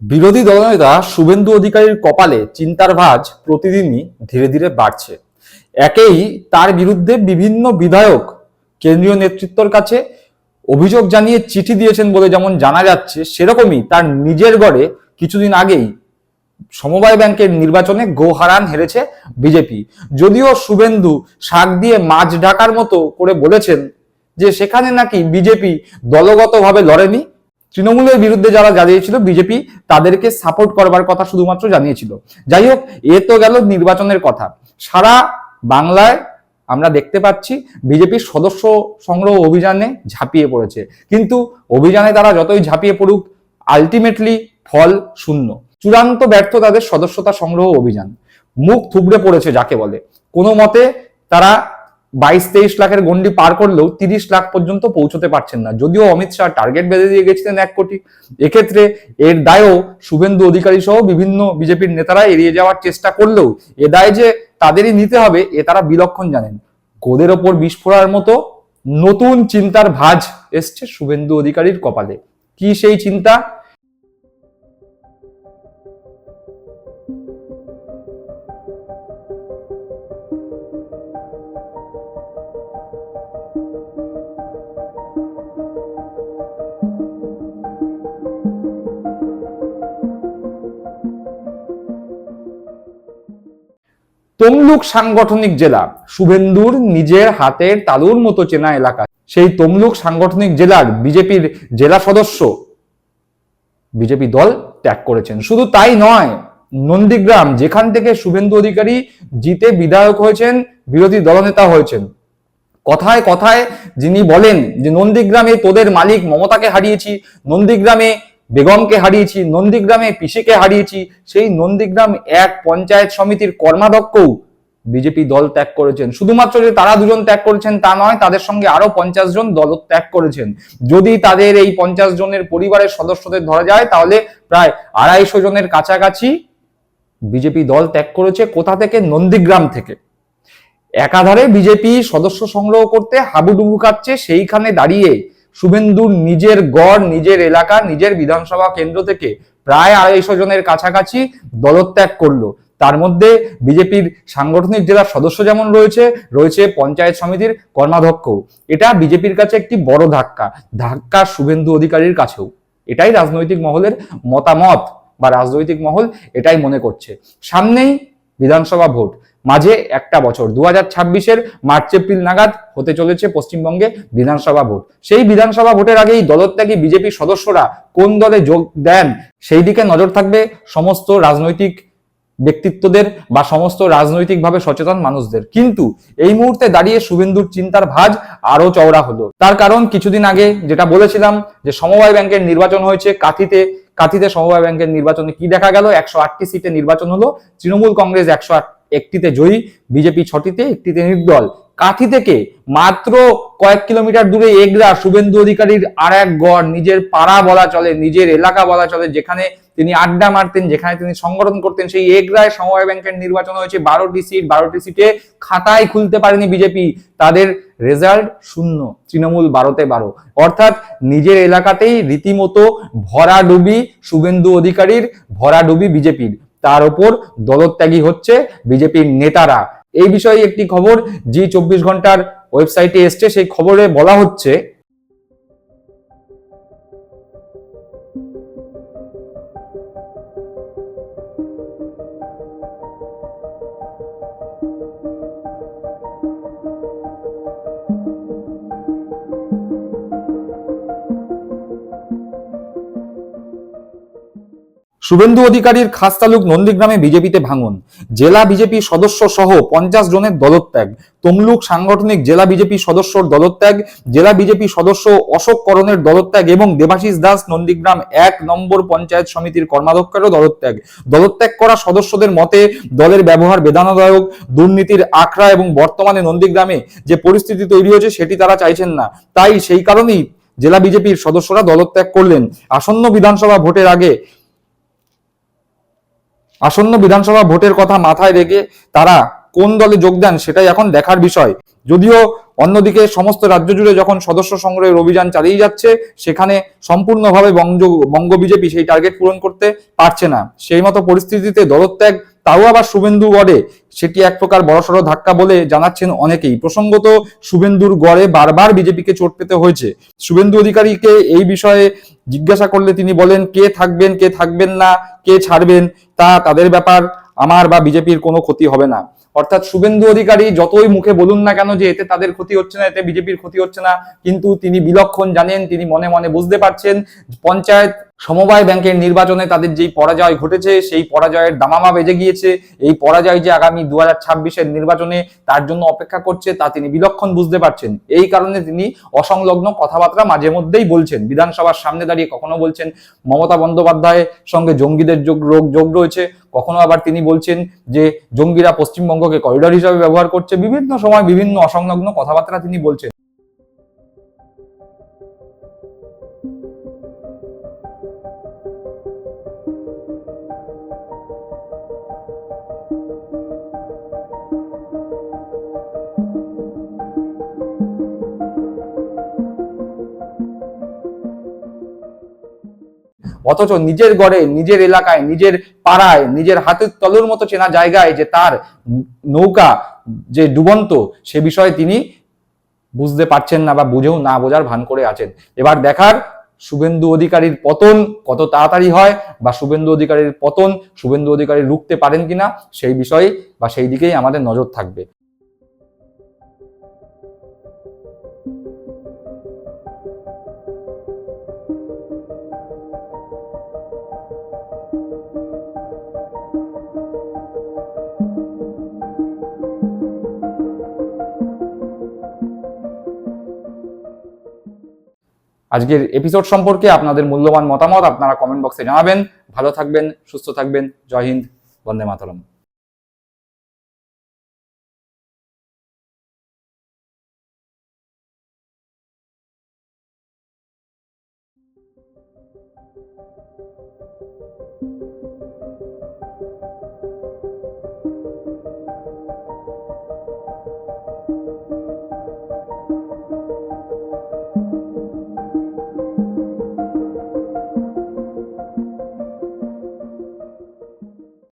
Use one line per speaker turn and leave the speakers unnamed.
বিরোধী দলনেতা শুভেন্দু অধিকারীর কপালে চিন্তার ভাঁজ প্রতিদিনই ধীরে ধীরে বাড়ছে। একেই তার বিরুদ্ধে বিভিন্ন বিধায়ক কেন্দ্রীয় নেতৃত্বর কাছে অভিযোগ জানিয়ে চিঠি দিয়েছেন বলে যেমন জানা যাচ্ছে, সেরকমই তার নিজের গড়ে কিছুদিন আগেই সমবায় ব্যাংকের নির্বাচনে গোহারান হেরেছে বিজেপি। যদিও শুভেন্দু শাক দিয়ে মাছ ঢাকার মতো করে বলেছেন যে সেখানে নাকি বিজেপি দলগতভাবে লড়েনি তৃণমূলের বিরুদ্ধে যারা জানিয়েছিল বিজেপি, তাদেরকে সাপোর্ট করবার কথা শুধুমাত্র জানিয়েছিল। যাই হোক, এ তো গেল নির্বাচনের কথা। সারা বাংলায় আমরা দেখতে পাচ্ছি বিজেপির সদস্য সংগ্রহ অভিযানে ঝাঁপিয়ে পড়েছে। কিন্তু অভিযানে তারা যতই ঝাঁপিয়ে পড়ুক আলটিমেটলি ফল শূন্য। চূড়ান্ত ব্যর্থ তাদের সদস্যতা সংগ্রহ অভিযান। মুখ থুবড়ে পড়েছে যাকে বলে। কোনো মতে তারা বাইশ তেইশ লাখের গন্ডি পার করলেও তিরিশ লাখ পর্যন্ত পৌঁছতে পারছেন না। যদিও অমিত শাহ টার্গেট বেঁধে দিয়ে গেছিলেন এক কোটি, এক্ষেত্রে এর দায়ও শুভেন্দু অধিকারী সহ বিভিন্ন বিজেপির নেতারা এড়িয়ে যাওয়ার চেষ্টা করলেও এ দায় যে তাদেরই নিতে হবে, এ তারা বিলক্ষণ জানেন। গোদের ওপর বিস্ফোরার মতো নতুন চিন্তার ভাঁজ এসছে শুভেন্দু অধিকারীর কপালে। কি সেই চিন্তা? তমলুক সাংগঠনিক জেলা, শুভেন্দুর নিজের হাতের তালুর মতো চেনা এলাকা। সেই তমলুক সাংগঠনিক জেলার বিজেপির জেলা সদস্য, বিজেপি দল ত্যাগ করেছেন। শুধু তাই নয়, নন্দীগ্রাম, যেখান থেকে শুভেন্দু অধিকারী জিতে বিধায়ক হয়েছেন, বিরোধী দলনেতা হয়েছেন। কথায় কথায় যিনি বলেন যে, নন্দীগ্রামে তোদের মালিক মমতাকে হারিয়েছি, নন্দীগ্রামে বেগমকে হারিয়েছি, নন্দীগ্রামে পিসিকে হারিয়েছি, সেই নন্দীগ্রাম এক পঞ্চায়েত সমিতির কর্মাধ্যক্ষও বিজেপি দল ত্যাগ করেছেন। শুধুমাত্র যে তারা দুজন ত্যাগ করেছেন তা নয়, তাদের সঙ্গে আরও পঞ্চাশ জন দল ত্যাগ করেছেন। যদি তাদের এই পঞ্চাশ জনের পরিবারের সদস্যদের ধরা যায়, তাহলে প্রায় আড়াইশো জনের কাছাকাছি বিজেপি দল ত্যাগ করেছে কোথা থেকে? নন্দীগ্রাম থেকে। একাধারে বিজেপি সদস্য সংগ্রহ করতে হাবুডুবু কাটছে, সেইখানে দাঁড়িয়ে শুভেন্দুর নিজের গড়, নিজের এলাকা, নিজের বিধানসভা কেন্দ্র থেকে প্রায় আড়াইশো জনের কাছাকাছি দলত্যাগ করল। তার মধ্যে বিজেপির সাংগঠনিক জেলার সদস্য যেমন রয়েছে রয়েছে পঞ্চায়েত সমিতির কর্মাধ্যক্ষ এটা বিজেপির কাছে একটি বড় ধাক্কা ধাক্কা শুভেন্দু অধিকারীর কাছেও। এটাই রাজনৈতিক মহলের মতামত বা রাজনৈতিক মহল এটাই মনে করছে। সামনেই বিধানসভা ভোট। মাঝে একটা বছর। দু হাজার ছাব্বিশের মার্চ, এপ্রিল নাগাদ হতে চলেছে পশ্চিমবঙ্গে বিধানসভা ভোট। সেই বিধানসভা ভোটের আগেই দলত্যাগী বিজেপি সদস্যরা কোন দলে যোগ দেন সেই দিকে নজর থাকবে সমস্ত রাজনৈতিক ব্যক্তিত্বদের বা সমস্ত রাজনৈতিকভাবে সচেতন মানুষদের। কিন্তু এই মুহূর্তে দাঁড়িয়ে শুভেন্দুর চিন্তার ভাঁজ আরও চওড়া হলো। তার কারণ কিছুদিন আগে যেটা বলেছিলাম যে সমবায় ব্যাংকের নির্বাচন হয়েছে, কাথিতে কাথিতে সমবায় ব্যাংকের নির্বাচনে কি দেখা গেল? একশো আটটি সিটে নির্বাচন হলো, তৃণমূল কংগ্রেস একশো আট একটিতে জয়ী, বিজেপি ছটিতে, একটিতে নির্দল। কাঠি থেকে মাত্র কয়েক কিলোমিটার দূরে এগরা, শুভেন্দু অধিকারীর আর এক গড়। নিজের পাড়া বলা চলে, নিজের এলাকা বলা চলে, যেখানে তিনি আড্ডা মারতেন, যেখানে তিনি সংগঠন করতেন। সেই এগরায় সমবায় ব্যাংকের নির্বাচন হয়েছে, বারোটি সিট, বারোটি সিটে খাতায় খুলতে পারেনি বিজেপি। তাদের রেজাল্ট শূন্য, তৃণমূল বারোতে বারো। অর্থাৎ নিজের এলাকাতেই রীতিমতো ভরাডুবি শুভেন্দু অধিকারীর, ভরাডুবি বিজেপির। তার উপর দলত্যাগী হচ্ছে বিজেপির নেতারা। এই বিষয়ে একটি খবর, জি চব্বিশ ঘণ্টার ওয়েবসাইটে এসছে, সেই খবরে বলা হচ্ছে শুভেন্দু অধিকারীর খাসতালুক নন্দীগ্রামে বিজেপিতে ভাঙন। জেলা বিজেপি সদস্য সহ পঞ্চাশ জনের দলত্যাগ। তমলুক সাংগঠনিক জেলা বিজেপি সদস্যর দলত্যাগ, জেলা বিজেপি সদস্য অশোক করণের দলত্যাগ এবং দেবাশিস দাস নন্দীগ্রাম এক নম্বর পঞ্চায়েত সমিতির কর্মাধ্যক্ষেরও দলত্যাগ। দলত্যাগ করা সদস্যদের মতে, দলের ব্যবহার বেদনাদায়ক, দুর্নীতির আখড়া এবং বর্তমানে নন্দীগ্রামে যে পরিস্থিতি তৈরি হয়েছে সেটি তারা চাইছেন না। তাই সেই কারণেই জেলা বিজেপির সদস্যরা দলত্যাগ করলেন। আসন্ন বিধানসভা ভোটের আগে আসন্ন বিধানসভা ভোটের কথা মাথায় রেখে তারা কোন দলে যোগ দেন সেটাই এখন দেখার বিষয়। যদিও অন্যদিকে সমস্ত রাজ্য জুড়ে যখন সদস্য সংগ্রহের অভিযান চালিয়ে যাচ্ছে, সেখানে সম্পূর্ণভাবে বঙ্গ বঙ্গ বিজেপি সেই টার্গেট পূরণ করতে পারছে না। সেই মতো পরিস্থিতিতে দলত্যাগ, তাও আবার শুভেন্দু গড়ে সেটি এক প্রকার বড়সড় ধাক্কা বলে জানাচ্ছেন অনেকেই। প্রসঙ্গত, শুভেন্দুর গড়ে বারবার বিজেপিকে চোট পেতে হয়েছে। শুভেন্দু অধিকারীকে এই বিষয়ে জিজ্ঞাসা করলে তিনি বলেন, কে থাকবেন কে থাকবেন না, কে ছাড়বেন, তা তাদের ব্যাপার, আমার বা বিজেপির কোনো ক্ষতি হবে না। অর্থাৎ শুভেন্দু অধিকারী যতই মুখে বলুন না কেন যে এতে তাদের ক্ষতি হচ্ছে না, এতে বিজেপির ক্ষতি হচ্ছে না, কিন্তু তিনি বিলক্ষণ জানেন, তিনি মনে মনে বুঝতে পারছেন, পঞ্চায়েত সমবায় ব্যাংকের নির্বাচনে তাদের যেই পরাজয় ঘটেছে, সেই পরাজয়ের দামামা বেজে গিয়েছে। এই পরাজয় যে আগামী দু হাজার নির্বাচনে তার জন্য অপেক্ষা করছে, তা তিনি বিলক্ষণ বুঝতে পারছেন। এই কারণে তিনি অসংলগ্ন কথাবার্তা মাঝে মধ্যেই বলছেন। বিধানসভার সামনে দাঁড়িয়ে কখনো বলছেন, মমতা বন্দ্যোপাধ্যায়ের সঙ্গে জঙ্গিদের যোগ রোগ যোগ রয়েছে। কখনো আবার তিনি বলছেন যে, জঙ্গিরা পশ্চিমবঙ্গকে করিডর হিসাবে ব্যবহার করছে। বিভিন্ন সময় বিভিন্ন অসংলগ্ন কথাবার্তা তিনি বলছেন। অথচ নিজের গড়ে, নিজের এলাকায়, নিজের পাড়ায়, নিজের হাতের তলুর মতো চেনা জায়গায় যে তার নৌকা যে ডুবন্ত, সে বিষয়ে তিনি বুঝতে পারছেন না বা বুঝেও না বোঝার ভান করে আছেন। এবার দেখার শুভেন্দু অধিকারীর পতন কত তাড়াতাড়ি হয় বা শুভেন্দু অধিকারীর পতন শুভেন্দু অধিকারী রুখতে পারেন কিনা সেই বিষয়ে বা সেই দিকেই আমাদের নজর থাকবে। আজকের এপিসোড সম্পর্কে আপনাদের মূল্যবান মতামত আপনারা কমেন্ট বক্সে জানাবেন। ভালো থাকবেন, সুস্থ থাকবেন। জয় হিন্দ, বন্দে মাতরম।